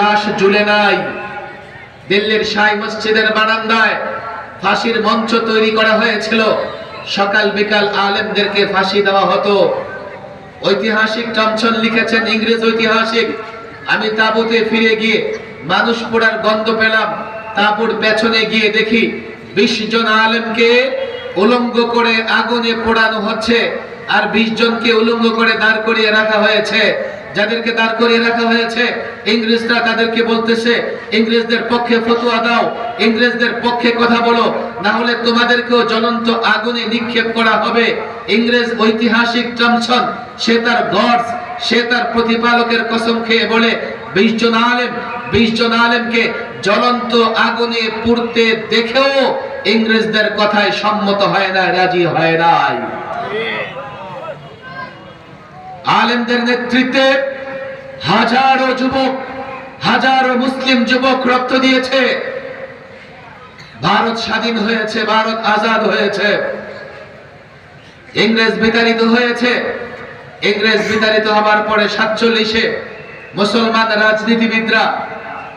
লাশ নাই। দিল্লির মসজিদের বারান্দায় ফাঁসির মঞ্চ তৈরি করা হয়েছিল। সকাল বিকাল আলেমদেরকে ফাঁসি দেওয়া হতো। ঐতিহাসিক টমসন লিখেছেন, ইংরেজ ঐতিহাসিক। আমি তাঁবুতে ফিরে গিয়ে মানুষ পোড়ার গন্ধ পেলাম। তাঁবুর পেছনে গিয়ে দেখি বিশ জন আলেমকে উলঙ্গ করে আগুনে পোড়ানো হচ্ছে আর বিশ জনকে উলঙ্গ করে দাঁড় করিয়ে রাখা হয়েছে। যাদেরকে দাঁড় করিয়ে রাখা হয়েছে, ইংরেজরা তাদেরকে বলতেছে, ইংরেজদের পক্ষে ফতোয়া দাও, ইংরেজদের পক্ষে কথা বলো না হলে তোমাদেরকেও জ্বলন্ত আগুনে নিক্ষেপ করা হবে। ইংরেজ ঐতিহাসিক টমসন সে তার গডস সে তার প্রতিপালকের কসম খেয়ে বলে, বিশ জন আলেম, বিশ জন আলেমকে জ্বলন্ত আগুনে পুড়তে দেখেও ইংরেজদের কথায় সম্মত হয় না, রাজি হয় নাই। আলেমদের নেতৃত্বে হাজারো যুবক, হাজারো মুসলিম যুবক রক্ত দিয়েছে। ভারত স্বাধীন হয়েছে, ভারত আজাদ হয়েছে। ইংরেজ বিতাড়িত হয়েছে। ইংরেজ বিতাড়িত হবার পরে সাতচল্লিশে মুসলমান রাজনীতিবিদরা